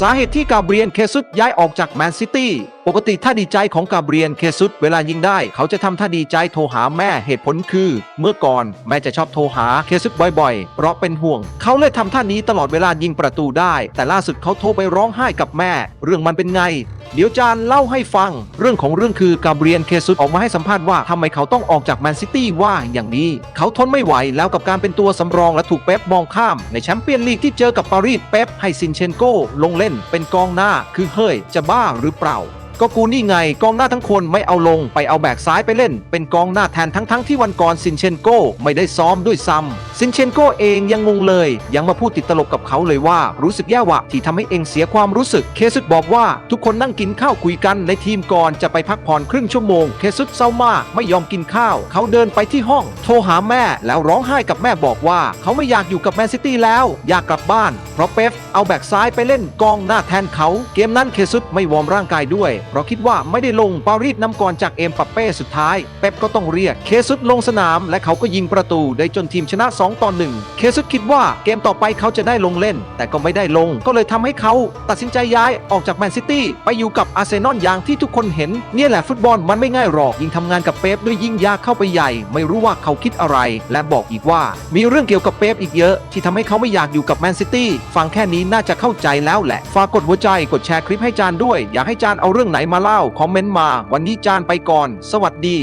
สาเหตุที่กาเบรียนเคซุสย้ายออกจากแมนซิตี้ ปกติท่าดีใจของกาเบรียนเคซุสเวลายิงได้ เขาจะทำท่าดีใจโทรหาแม่เหตุผลคือ เมื่อก่อนแม่จะชอบโทรหาเคซุสบ่อยๆ เพราะเป็นห่วง เขาเลยทำท่านี้ตลอดเวลายิงประตูได้ แต่ล่าสุดเขาโทรไปร้องไห้กับแม่ เรื่องมันเป็นไง เดี๋ยวจานเล่าให้ฟัง เรื่องของเรื่องคือกาเบรียนเคซุสออกมาให้สัมภาษณ์ว่าทำไมเขาต้องออกจากแมนซิตี้ว่าอย่างนี้ เขาทนไม่ไหวแล้วกับการเป็นตัวสำรองและถูกเป๊ปมองข้ามในแชมเปี้ยนลีกที่เจอกับปารีสเป๊ปให้ซินเชนโกลงเล่นเป็นกองหน้าคือเฮ้ยจะบ้าหรือเปล่า ก็กูนี่ไงกองหน้าทั้งคนไม่เอาลงไปเอาแบกซ้ายไปเล่น เป็นกองหน้าแทนทั้งทั้งๆที่วันก่อนซินเชนโกไม่ได้ซ้อมด้วยซ้ำซินเชนโกเองยังงงเลย ยังมาพูดติดตลกกับเขาเลยว่ารู้สึกแย่วะที่ทำให้เองเสียความรู้สึกเคซุดบอกว่าทุกคนนั่งกินข้าวคุยกันในทีมก่อนจะไปพักผ่อนครึ่งชั่วโมงเคซุดเศร้ามากไม่ยอมกินข้าว เขาเดินไปที่ห้อง โทรหาแม่แล้วร้องไห้กับแม่บอกว่า เขาไม่อยากอยู่กับแมนซิตี้แล้ว อยากกลับบ้าน เพราะเป๊ปเอาแบกซ้ายไปเล่นกองหน้าแทนเขา เกมนั้นเคซุดไม่วอร์มร่างกายด้วยเพราะคิดว่าไม่ได้ลงปารีสนำก่อนจากเอ็มปัปเป้สุดท้าย เป๊ปก็ต้องเรียกเคซุดลงสนาม และเขาก็ยิงประตูได้จนทีมชนะ 2 ต่อ 1 เคซุดคิดว่าเกมต่อไปเขาจะได้ลงเล่น แต่ก็ไม่ได้ลง ก็เลยทำให้เขาตัดสินใจย้ายออกจากแมนซิตี้ไปอยู่กับอาร์เซนอลอย่างที่ทุกคนเห็นเนี่ยแหละฟุตบอลมันไม่ง่ายหรอกยิ่งทำงานกับเป๊ปด้วยยิ่งยากเข้าไปใหญ่ ไม่รู้ว่าเขาคิดอะไร และบอกอีกว่า มีเรื่องเกี่ยวกับเป๊ปอีกเยอะ ที่ทำให้เขาไม่อยากอยู่กับแมนซิตี้ฟังแค่นี้น่าจะเข้าใจแล้วแหละฝากกดหัวใจกดแชร์คลิปให้จานด้วย อยากให้จานเอาเรื่องไหนมาเล่าคอมเมนต์มา วันนี้จานไปก่อน สวัสดี